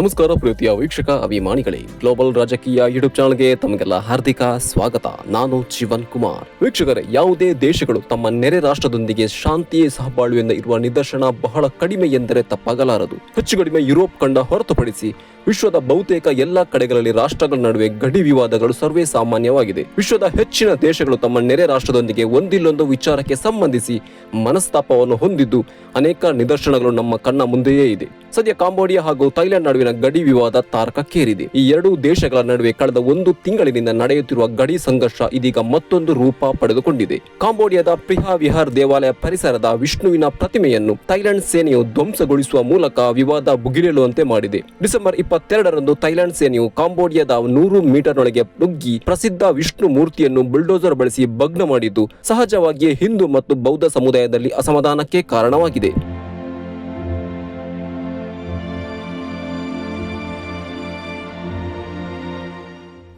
ನಮಸ್ಕಾರ ಪ್ರೀತಿಯ ವೀಕ್ಷಕ ಅಭಿಮಾನಿಗಳೇ. ಗ್ಲೋಬಲ್ ರಾಜಕೀಯ ಯೂಟ್ಯೂಬ್ ಚಾನಲ್ಗೆ ತಮಗೆಲ್ಲ ಹಾರ್ದಿಕ ಸ್ವಾಗತ. ನಾನು ಜೀವನ್ ಕುಮಾರ್. ವೀಕ್ಷಕರೇ, ಯಾವುದೇ ದೇಶಗಳು ತಮ್ಮ ನೆರೆ ರಾಷ್ಟ್ರದೊಂದಿಗೆ ಶಾಂತಿಯೇ ಸಹಬಾಳ್ವೆಯಿಂದ ಇರುವ ನಿದರ್ಶನ ಬಹಳ ಕಡಿಮೆ ಎಂದರೆ ತಪ್ಪಾಗಲಾರದು. ಹೆಚ್ಚು ಕಡಿಮೆ ಯುರೋಪ್ ಕಂಡ ಹೊರತುಪಡಿಸಿ ವಿಶ್ವದ ಬಹುತೇಕ ಎಲ್ಲಾ ಕಡೆಗಳಲ್ಲಿ ರಾಷ್ಟ್ರಗಳ ನಡುವೆ ಗಡಿ ವಿವಾದಗಳು ಸರ್ವೇ ಸಾಮಾನ್ಯವಾಗಿದೆ. ವಿಶ್ವದ ಹೆಚ್ಚಿನ ದೇಶಗಳು ತಮ್ಮ ನೆರೆ ರಾಷ್ಟ್ರದೊಂದಿಗೆ ಒಂದಿಲ್ಲೊಂದು ವಿಚಾರಕ್ಕೆ ಸಂಬಂಧಿಸಿ ಮನಸ್ತಾಪವನ್ನು ಹೊಂದಿದ್ದು ಅನೇಕ ನಿದರ್ಶನಗಳು ನಮ್ಮ ಕಣ್ಣ ಮುಂದೆಯೇ ಇದೆ. ಸದ್ಯ ಕಾಂಬೋಡಿಯಾ ಹಾಗೂ ಥೈಲ್ಯಾಂಡ್ ನಡುವಿನ ಗಡಿ ವಿವಾದ ತಾರಕಕ್ಕೇರಿದೆ. ಈ ಎರಡೂ ದೇಶಗಳ ನಡುವೆ ಕಳೆದ ಒಂದು ತಿಂಗಳಿನಿಂದ ನಡೆಯುತ್ತಿರುವ ಗಡಿ ಸಂಘರ್ಷ ಇದೀಗ ಮತ್ತೊಂದು ರೂಪ ಪಡೆದುಕೊಂಡಿದೆ. ಕಾಂಬೋಡಿಯಾದ ಪ್ರಿಹಾ ವಿಹಾರ್ ದೇವಾಲಯ ಪರಿಸರದ ವಿಷ್ಣುವಿನ ಪ್ರತಿಮೆಯನ್ನು ಥೈಲ್ಯಾಂಡ್ ಸೇನೆಯು ಧ್ವಂಸಗೊಳಿಸುವ ಮೂಲಕ ವಿವಾದ ಭುಗಿಲೇಳುವಂತೆ ಮಾಡಿದೆ. ಡಿಸೆಂಬರ್ ಇಪ್ಪತ್ತೆರಡರಂದು ಥೈಲ್ಯಾಂಡ್ ಸೇನೆಯು ಕಾಂಬೋಡಿಯಾದ ನೂರು ಮೀಟರ್ನೊಳಗೆ ನುಗ್ಗಿ ಪ್ರಸಿದ್ಧ ವಿಷ್ಣು ಮೂರ್ತಿಯನ್ನು ಬುಲ್ಡೋಸರ್ ಬಳಸಿ ಭಗ್ನ ಮಾಡಿದ್ದು, ಸಹಜವಾಗಿಯೇ ಹಿಂದೂ ಮತ್ತು ಬೌದ್ಧ ಸಮುದಾಯದಲ್ಲಿ ಅಸಮಾಧಾನಕ್ಕೆ ಕಾರಣವಾಗಿದೆ.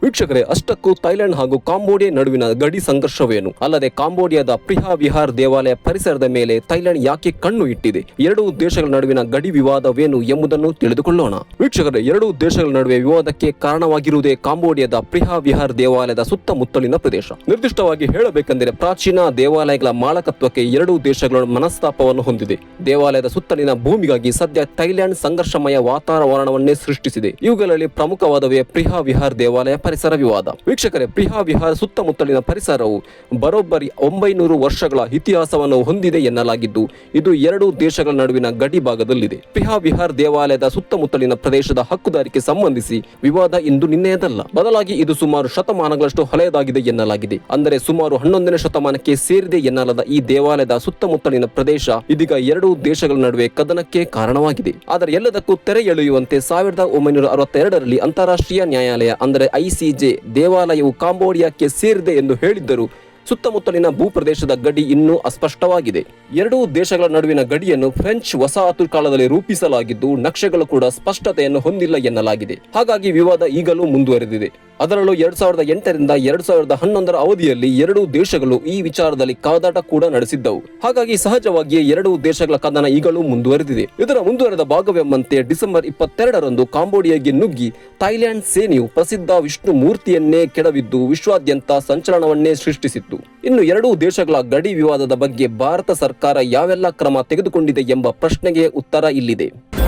ವೀಕ್ಷಕರೇ, ಅಷ್ಟಕ್ಕೂ ಥೈಲ್ಯಾಂಡ್ ಹಾಗೂ ಕಾಂಬೋಡಿಯಾ ನಡುವಿನ ಗಡಿ ಸಂಘರ್ಷವೇನು? ಅಲ್ಲದೆ ಕಾಂಬೋಡಿಯಾದ ಪ್ರಿಹಾ ವಿಹಾರ್ ದೇವಾಲಯ ಪರಿಸರದ ಮೇಲೆ ಥೈಲ್ಯಾಂಡ್ ಯಾಕೆ ಕಣ್ಣು ಇಟ್ಟಿದೆ? ಎರಡೂ ದೇಶಗಳ ನಡುವಿನ ಗಡಿ ವಿವಾದವೇನು ಎಂಬುದನ್ನು ತಿಳಿದುಕೊಳ್ಳೋಣ. ವೀಕ್ಷಕರೇ, ಎರಡೂ ದೇಶಗಳ ನಡುವೆ ವಿವಾದಕ್ಕೆ ಕಾರಣವಾಗಿರುವುದೇ ಕಾಂಬೋಡಿಯಾದ ಪ್ರಿಹಾ ವಿಹಾರ್ ದೇವಾಲಯದ ಸುತ್ತಮುತ್ತಲಿನ ಪ್ರದೇಶ. ನಿರ್ದಿಷ್ಟವಾಗಿ ಹೇಳಬೇಕೆಂದರೆ ಪ್ರಾಚೀನ ದೇವಾಲಯಗಳ ಮಾಲಕತ್ವಕ್ಕೆ ಎರಡೂ ದೇಶಗಳ ಮನಸ್ತಾಪವನ್ನು ಹೊಂದಿದೆ. ದೇವಾಲಯದ ಸುತ್ತಲಿನ ಭೂಮಿಗಾಗಿ ಸದ್ಯ ಥೈಲ್ಯಾಂಡ್ ಸಂಘರ್ಷಮಯ ವಾತಾವರಣವನ್ನೇ ಸೃಷ್ಟಿಸಿದೆ. ಇವುಗಳಲ್ಲಿ ಪ್ರಮುಖವಾದವೇ ಪ್ರಿಹಾ ವಿಹಾರ್ ದೇವಾಲಯ ಪರಿಸರ ವಿವಾದ. ವೀಕ್ಷಕರೇ ಪ್ರಿಹಾ ವಿಹಾರ ಸುತ್ತಮುತ್ತಲಿನ ಪರಿಸರವು ಬರೋಬ್ಬರಿ ಒಂಬೈನೂರು ವರ್ಷಗಳ ಇತಿಹಾಸವನ್ನು ಹೊಂದಿದೆ ಎನ್ನಲಾಗಿದ್ದು, ಇದು ಎರಡು ದೇಶಗಳ ನಡುವಿನ ಗಡಿ ಭಾಗದಲ್ಲಿದೆ. ಪ್ರಿಹಾ ವಿಹಾರ್ ದೇವಾಲಯದ ಸುತ್ತಮುತ್ತಲಿನ ಪ್ರದೇಶದ ಹಕ್ಕುದಾರಿಕೆ ಸಂಬಂಧಿಸಿ ವಿವಾದ ಇಂದು ನಿನ್ನೆಯದಲ್ಲ. ಬದಲಾಗಿ ಇದು ಸುಮಾರು ಶತಮಾನಗಳಷ್ಟು ಹಳೆಯದಾಗಿದೆ ಎನ್ನಲಾಗಿದೆ. ಅಂದರೆ ಸುಮಾರು ಹನ್ನೊಂದನೇ ಶತಮಾನಕ್ಕೆ ಸೇರಿದೆ ಎನ್ನಲಾದ ಈ ದೇವಾಲಯದ ಸುತ್ತಮುತ್ತಲಿನ ಪ್ರದೇಶ ಇದೀಗ ಎರಡು ದೇಶಗಳ ನಡುವೆ ಕದನಕ್ಕೆ ಕಾರಣವಾಗಿದೆ. ಆದರೆ ಎಲ್ಲದಕ್ಕೂ ತೆರೆ ಎಳೆಯುವಂತೆ ಸಾವಿರದ ಒಂಬೈನೂರ ಅರವತ್ತೆರಡರಲ್ಲಿ ಅಂತಾರಾಷ್ಟ್ರೀಯ ನ್ಯಾಯಾಲಯ, ಅಂದರೆ ಐಸಿಜೆ ದೇವಾಲಯವು ಕಾಂಬೋಡಿಯಾಕ್ಕೆ ಸೇರಿದೆ ಎಂದು ಹೇಳಿದ್ದರು. ಸುತ್ತಮುತ್ತಲಿನ ಭೂಪ್ರದೇಶದ ಗಡಿ ಇನ್ನೂ ಅಸ್ಪಷ್ಟವಾಗಿದೆ. ಎರಡೂ ದೇಶಗಳ ನಡುವಿನ ಗಡಿಯನ್ನು ಫ್ರೆಂಚ್ ವಸಾಹತು ಕಾಲದಲ್ಲಿ ರೂಪಿಸಲಾಗಿದ್ದು, ನಕ್ಷೆಗಳು ಕೂಡ ಸ್ಪಷ್ಟತೆಯನ್ನು ಹೊಂದಿಲ್ಲ ಎನ್ನಲಾಗಿದೆ. ಹಾಗಾಗಿ ವಿವಾದ ಈಗಲೂ ಮುಂದುವರೆದಿದೆ. ಅದರಲ್ಲೂ ಎರಡ್ ಸಾವಿರದ ಎಂಟರಿಂದ ಎರಡ್ ಸಾವಿರದ ಹನ್ನೊಂದರ ಅವಧಿಯಲ್ಲಿ ಎರಡೂ ದೇಶಗಳು ಈ ವಿಚಾರದಲ್ಲಿ ಕಾದಾಟ ಕೂಡ ನಡೆಸಿದ್ದವು. ಹಾಗಾಗಿ ಸಹಜವಾಗಿಯೇ ಎರಡೂ ದೇಶಗಳ ಕದನ ಈಗಲೂ ಮುಂದುವರೆದಿದೆ. ಇದರ ಮುಂದುವರೆದ ಭಾಗವೆಂಬಂತೆ ಡಿಸೆಂಬರ್ ಇಪ್ಪತ್ತೆರಡರಂದು ಕಾಂಬೋಡಿಯಾಗೆ ನುಗ್ಗಿ ಥೈಲ್ಯಾಂಡ್ ಸೇನೆಯು ಪ್ರಸಿದ್ಧ ವಿಷ್ಣು ಮೂರ್ತಿಯನ್ನೇ ಕೆಡವಿದ್ದು ವಿಶ್ವಾದ್ಯಂತ ಸಂಚಲನವನ್ನೇ ಸೃಷ್ಟಿಸಿತ್ತು. ಇನ್ನು ಎರಡೂ ದೇಶಗಳ ಗಡಿ ವಿವಾದದ ಬಗ್ಗೆ ಭಾರತ ಸರ್ಕಾರ ಯಾವೆಲ್ಲ ಕ್ರಮ ತೆಗೆದುಕೊಂಡಿದೆ ಎಂಬ ಪ್ರಶ್ನೆಗೆ ಉತ್ತರ ಇಲ್ಲಿದೆ.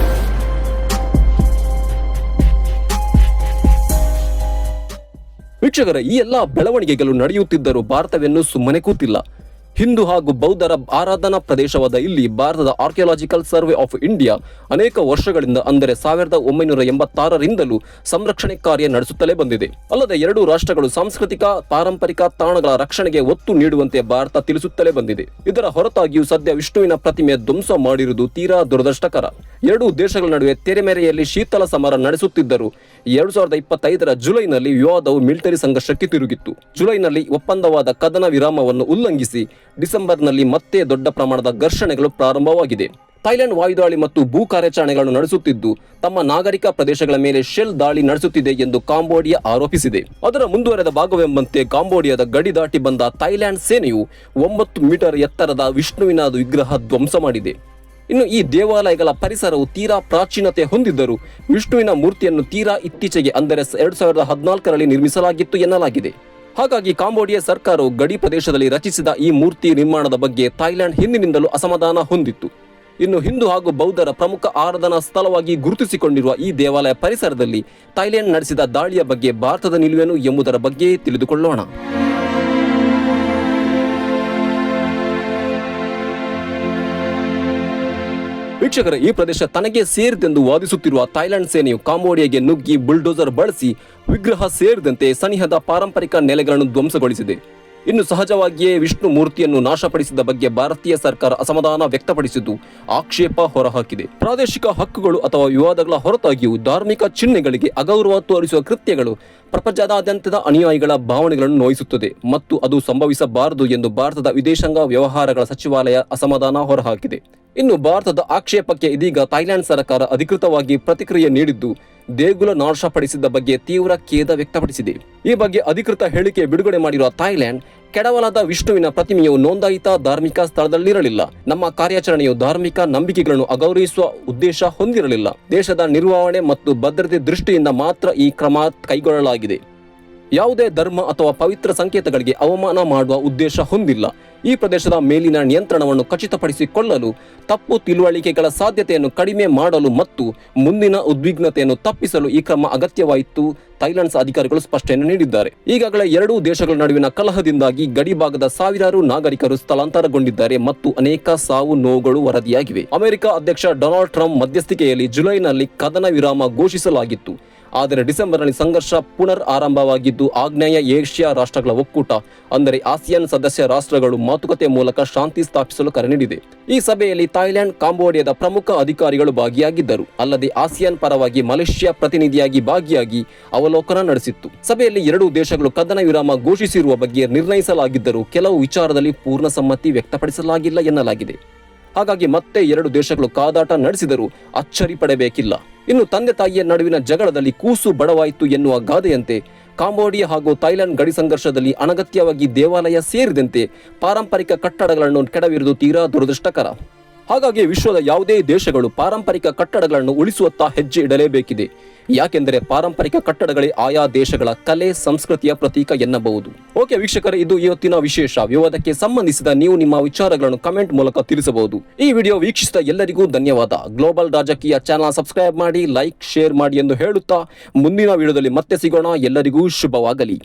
ವೀಕ್ಷಕರ ಈ ಎಲ್ಲಾ ಬೆಳವಣಿಗೆಗಳು ನಡೆಯುತ್ತಿದ್ದರೂ ಭಾರತವೆನ್ನು ಸುಮ್ಮನೆ ಕೂತಿಲ್ಲ. ಹಿಂದೂ ಹಾಗೂ ಬೌದ್ಧರ ಆರಾಧನಾ ಪ್ರದೇಶವಾದ ಇಲ್ಲಿ ಭಾರತದ ಆರ್ಕಿಯಾಲಜಿಕಲ್ ಸರ್ವೆ ಆಫ್ ಇಂಡಿಯಾ ಅನೇಕ ವರ್ಷಗಳಿಂದ ಅಂದರೆ ಸಾವಿರದ ಒಂಬೈನೂರ ಎಂಬತ್ತಾರರಿಂದಲೂ ಸಂರಕ್ಷಣೆ ಕಾರ್ಯ ನಡೆಸುತ್ತಲೇ ಬಂದಿದೆ. ಅಲ್ಲದೆ ಎರಡೂ ರಾಷ್ಟ್ರಗಳು ಸಾಂಸ್ಕೃತಿಕ, ಪಾರಂಪರಿಕ ತಾಣಗಳ ರಕ್ಷಣೆಗೆ ಒತ್ತು ನೀಡುವಂತೆ ಭಾರತ ತಿಳಿಸುತ್ತಲೇ ಬಂದಿದೆ. ಇದರ ಹೊರತಾಗಿಯೂ ಸದ್ಯ ವಿಷ್ಣುವಿನ ಪ್ರತಿಮೆ ಧ್ವಂಸ ಮಾಡಿರುವುದು ತೀರಾ ದುರದೃಷ್ಟಕರ. ಎರಡೂ ದೇಶಗಳ ನಡುವೆ ತೆರೆಮೆರೆಯಲ್ಲಿ ಶೀತಲ ಸಮರ ನಡೆಸುತ್ತಿದ್ದರು ಎರಡು ಸಾವಿರದ ಇಪ್ಪತ್ತೈದರ ಜುಲೈನಲ್ಲಿ ವಿವಾದವು ಮಿಲಿಟರಿ ಸಂಘರ್ಷಕ್ಕೆ ತಿರುಗಿತ್ತು. ಜುಲೈನಲ್ಲಿ ಒಪ್ಪಂದವಾದ ಕದನ ವಿರಾಮವನ್ನು ಉಲ್ಲಂಘಿಸಿ ಡಿಸೆಂಬರ್ನಲ್ಲಿ ಮತ್ತೆ ದೊಡ್ಡ ಪ್ರಮಾಣದ ಘರ್ಷಣೆಗಳು ಪ್ರಾರಂಭವಾಗಿದೆ. ಥೈಲ್ಯಾಂಡ್ ವಾಯುದಾಳಿ ಮತ್ತು ಭೂ ಕಾರ್ಯಾಚರಣೆಗಳನ್ನು ನಡೆಸುತ್ತಿದ್ದು, ತಮ್ಮ ನಾಗರಿಕ ಪ್ರದೇಶಗಳ ಮೇಲೆ ಶೆಲ್ ದಾಳಿ ನಡೆಸುತ್ತಿದೆ ಎಂದು ಕಾಂಬೋಡಿಯಾ ಆರೋಪಿಸಿದೆ. ಅದರ ಮುಂದುವರೆದ ಭಾಗವೆಂಬಂತೆ ಕಾಂಬೋಡಿಯಾದ ಗಡಿ ದಾಟಿ ಬಂದ ಥೈಲ್ಯಾಂಡ್ ಸೇನೆಯು ಒಂಬತ್ತು ಮೀಟರ್ ಎತ್ತರದ ವಿಷ್ಣುವಿನ ವಿಗ್ರಹ ಧ್ವಂಸ ಮಾಡಿದೆ. ಇನ್ನು ಈ ದೇವಾಲಯಗಳ ಪರಿಸರವು ತೀರಾ ಪ್ರಾಚೀನತೆ ಹೊಂದಿದ್ದರೂ, ವಿಷ್ಣುವಿನ ಮೂರ್ತಿಯನ್ನು ತೀರಾ ಇತ್ತೀಚೆಗೆ ಅಂದರೆ ಎರಡು ಸಾವಿರದ ಹದಿನಾಲ್ಕರಲ್ಲಿ ನಿರ್ಮಿಸಲಾಗಿತ್ತು ಎನ್ನಲಾಗಿದೆ. ಹಾಗಾಗಿ ಕಾಂಬೋಡಿಯಾ ಸರ್ಕಾರವು ಗಡಿ ಪ್ರದೇಶದಲ್ಲಿ ರಚಿಸಿದ ಈ ಮೂರ್ತಿ ನಿರ್ಮಾಣದ ಬಗ್ಗೆ ಥೈಲ್ಯಾಂಡ್ ಹಿಂದಿನಿಂದಲೂ ಅಸಮಾಧಾನ ಹೊಂದಿತ್ತು. ಇನ್ನು ಹಿಂದೂ ಹಾಗೂ ಬೌದ್ಧರ ಪ್ರಮುಖ ಆರಾಧನಾ ಸ್ಥಳವಾಗಿ ಗುರುತಿಸಿಕೊಂಡಿರುವ ಈ ದೇವಾಲಯ ಪರಿಸರದಲ್ಲಿ ಥೈಲ್ಯಾಂಡ್ ನಡೆಸಿದ ದಾಳಿಯ ಬಗ್ಗೆ ಭಾರತದ ನಿಲುವೇನು ಎಂಬುದರ ಬಗ್ಗೆ ತಿಳಿದುಕೊಳ್ಳೋಣ. ವೀಕ್ಷಕರ, ಈ ಪ್ರದೇಶ ತನಗೆ ಸೇರಿದೆಂದು ವಾದಿಸುತ್ತಿರುವ ಥೈಲ್ಯಾಂಡ್ ಸೇನೆಯು ಕಾಂಬೋಡಿಯಾಗೆ ನುಗ್ಗಿ ಬುಲ್ಡೋಸರ್ ಬಳಸಿ ವಿಗ್ರಹ ಸೇರಿದಂತೆ ಸನಿಹದ ಪಾರಂಪರಿಕ ನೆಲೆಗಳನ್ನು ಧ್ವಂಸಗೊಳಿಸಿದೆ. ಇನ್ನು ಸಹಜವಾಗಿಯೇ ವಿಷ್ಣು ಮೂರ್ತಿಯನ್ನು ನಾಶಪಡಿಸಿದ ಬಗ್ಗೆ ಭಾರತೀಯ ಸರ್ಕಾರ ಅಸಮಾಧಾನ ವ್ಯಕ್ತಪಡಿಸಿದ್ದು, ಆಕ್ಷೇಪ ಹೊರಹಾಕಿದೆ. ಪ್ರಾದೇಶಿಕ ಹಕ್ಕುಗಳು ಅಥವಾ ವಿವಾದಗಳ ಹೊರತಾಗಿಯೂ ಧಾರ್ಮಿಕ ಚಿಹ್ನೆಗಳಿಗೆ ಅಗೌರವ ತೋರಿಸುವ ಕೃತ್ಯಗಳು ಪ್ರಪಂಚದಾದ್ಯಂತದ ಅನುಯಾಯಿಗಳ ಭಾವನೆಗಳನ್ನು ನೋಯಿಸುತ್ತದೆ ಮತ್ತು ಅದು ಸಂಭವಿಸಬಾರದು ಎಂದು ಭಾರತದ ವಿದೇಶಾಂಗ ವ್ಯವಹಾರಗಳ ಸಚಿವಾಲಯ ಅಸಮಾಧಾನ ಹೊರಹಾಕಿದೆ. ಇನ್ನು ಭಾರತದ ಆಕ್ಷೇಪಕ್ಕೆ ಇದೀಗ ಥೈಲ್ಯಾಂಡ್ ಸರ್ಕಾರ ಅಧಿಕೃತವಾಗಿ ಪ್ರತಿಕ್ರಿಯೆ ನೀಡಿದ್ದು, ದೇಗುಲ ನಾಶಪಡಿಸಿದ ಬಗ್ಗೆ ತೀವ್ರ ಖೇದ ವ್ಯಕ್ತಪಡಿಸಿದೆ. ಈ ಬಗ್ಗೆ ಅಧಿಕೃತ ಹೇಳಿಕೆ ಬಿಡುಗಡೆ ಮಾಡಿರುವ ಥೈಲ್ಯಾಂಡ್, ಕೆಡವಲಾದ ವಿಷ್ಣುವಿನ ಪ್ರತಿಮೆಯು ನೋಂದಾಯಿತ ಧಾರ್ಮಿಕ ಸ್ಥಳದಲ್ಲಿರಲಿಲ್ಲ. ನಮ್ಮ ಕಾರ್ಯಾಚರಣೆಯು ಧಾರ್ಮಿಕ ನಂಬಿಕೆಗಳನ್ನು ಅಗೌರವಿಸುವ ಉದ್ದೇಶ ಹೊಂದಿರಲಿಲ್ಲ. ದೇಶದ ನಿರ್ವಹಣೆ ಮತ್ತು ಭದ್ರತೆ ದೃಷ್ಟಿಯಿಂದ ಮಾತ್ರ ಈ ಕ್ರಮ ಕೈಗೊಳ್ಳಲಾಗಿದೆ. ಯಾವುದೇ ಧರ್ಮ ಅಥವಾ ಪವಿತ್ರ ಸಂಕೇತಗಳಿಗೆ ಅವಮಾನ ಮಾಡುವ ಉದ್ದೇಶ ಹೊಂದಿಲ್ಲ. ಈ ಪ್ರದೇಶದ ಮೇಲಿನ ನಿಯಂತ್ರಣವನ್ನು ಖಚಿತಪಡಿಸಿಕೊಳ್ಳಲು, ತಪ್ಪು ತಿಳುವಳಿಕೆಗಳ ಸಾಧ್ಯತೆಯನ್ನು ಕಡಿಮೆ ಮಾಡಲು ಮತ್ತು ಮುಂದಿನ ಉದ್ವಿಗ್ನತೆಯನ್ನು ತಪ್ಪಿಸಲು ಈ ಕ್ರಮ ಅಗತ್ಯವಾಯಿತು, ಥೈಲ್ಯಾಂಡ್ಸ್ ಅಧಿಕಾರಿಗಳು ಸ್ಪಷ್ಟನೆ ನೀಡಿದ್ದಾರೆ. ಈಗಾಗಲೇ ಎರಡೂ ದೇಶಗಳ ನಡುವಿನ ಕಲಹದಿಂದಾಗಿ ಗಡಿಭಾಗದ ಸಾವಿರಾರು ನಾಗರಿಕರು ಸ್ಥಳಾಂತರಗೊಂಡಿದ್ದಾರೆ ಮತ್ತು ಅನೇಕ ಸಾವು ನೋವುಗಳು ವರದಿಯಾಗಿವೆ. ಅಮೆರಿಕ ಅಧ್ಯಕ್ಷ ಡೊನಾಲ್ಡ್ ಟ್ರಂಪ್ ಮಧ್ಯಸ್ಥಿಕೆಯಲ್ಲಿ ಜುಲೈನಲ್ಲಿ ಕದನ ವಿರಾಮ ಘೋಷಿಸಲಾಗಿತ್ತು. ಆದರೆ ಡಿಸೆಂಬರ್ನಲ್ಲಿ ಸಂಘರ್ಷ ಪುನರ್ ಆರಂಭವಾಗಿದ್ದು, ಆಗ್ನೇಯ ಏಷ್ಯಾ ರಾಷ್ಟ್ರಗಳ ಒಕ್ಕೂಟ, ಅಂದರೆ ಆಸಿಯಾನ್ ಸದಸ್ಯ ರಾಷ್ಟ್ರಗಳು ಮಾತುಕತೆ ಮೂಲಕ ಶಾಂತಿ ಸ್ಥಾಪಿಸಲು ಕರೆ ನೀಡಿದೆ. ಈ ಸಭೆಯಲ್ಲಿ ಥಾಯ್ಲೆಂಡ್, ಕಾಂಬೋಡಿಯಾದ ಪ್ರಮುಖ ಅಧಿಕಾರಿಗಳು ಭಾಗಿಯಾಗಿದ್ದರು. ಅಲ್ಲದೆ ಆಸಿಯಾನ್ ಪರವಾಗಿ ಮಲೇಷ್ಯಾ ಪ್ರತಿನಿಧಿಯಾಗಿ ಭಾಗಿಯಾಗಿ ಅವಲೋಕನ ನಡೆಸಿತ್ತು. ಸಭೆಯಲ್ಲಿ ಎರಡೂ ದೇಶಗಳು ಕದನ ವಿರಾಮ ಘೋಷಿಸಿರುವ ಬಗ್ಗೆ ನಿರ್ಣಯಿಸಲಾಗಿದ್ದರೂ, ಕೆಲವು ವಿಚಾರದಲ್ಲಿ ಪೂರ್ಣ ಸಮ್ಮತಿ ವ್ಯಕ್ತಪಡಿಸಲಾಗಿಲ್ಲ ಎನ್ನಲಾಗಿದೆ. ಹಾಗಾಗಿ ಮತ್ತೆ ಎರಡು ದೇಶಗಳು ಕಾದಾಟ ನಡೆಸಿದರೂ ಅಚ್ಚರಿ ಪಡಬೇಕಿಲ್ಲ ಇನ್ನು ತಂದೆ ತಾಯಿಯ ನಡುವಿನ ಜಗಳದಲ್ಲಿ ಕೂಸು ಬಡವಾಯಿತು ಎನ್ನುವ ಗಾದೆಯಂತೆ ಕಾಂಬೋಡಿಯಾ ಹಾಗೂ ಥೈಲ್ಯಾಂಡ್ ಗಡಿ ಸಂಘರ್ಷದಲ್ಲಿ ಅನಗತ್ಯವಾಗಿ ದೇವಾಲಯ ಸೇರಿದಂತೆ ಪಾರಂಪರಿಕ ಕಟ್ಟಡಗಳನ್ನು ಕೆಡವಿರುವುದು ತೀರಾ ದುರದೃಷ್ಟಕರ. ಹಾಗಾಗಿ ವಿಶ್ವದ ಯಾವುದೇ ದೇಶಗಳು ಪಾರಂಪರಿಕ ಕಟ್ಟಡಗಳನ್ನು ಉಳಿಸುವತ್ತ ಹೆಜ್ಜೆ ಇಡಲೇಬೇಕಿದೆ. ಯಾಕೆಂದರೆ ಪಾರಂಪರಿಕ ಕಟ್ಟಡಗಳೇ ಆಯಾ ದೇಶಗಳ ಕಲೆ, ಸಂಸ್ಕೃತಿಯ ಪ್ರತೀಕ ಎನ್ನಬಹುದು. ಓಕೆ ವೀಕ್ಷಕರೇ, ಇದು ಇವತ್ತಿನ ವಿಶೇಷ. ವಿವಾದಕ್ಕೆ ಸಂಬಂಧಿಸಿದ ನೀವು ನಿಮ್ಮ ವಿಚಾರಗಳನ್ನು ಕಮೆಂಟ್ ಮೂಲಕ ತಿಳಿಸಬಹುದು. ಈ ವಿಡಿಯೋ ವೀಕ್ಷಿಸಿದ ಎಲ್ಲರಿಗೂ ಧನ್ಯವಾದ. ಗ್ಲೋಬಲ್ ರಾಜಕೀಯ ಚಾನಲ್ ಸಬ್ಸ್ಕ್ರೈಬ್ ಮಾಡಿ, ಲೈಕ್, ಶೇರ್ ಮಾಡಿ ಎಂದು ಹೇಳುತ್ತಾ ಮುಂದಿನ ವಿಡಿಯೋದಲ್ಲಿ ಮತ್ತೆ ಸಿಗೋಣ. ಎಲ್ಲರಿಗೂ ಶುಭವಾಗಲಿ.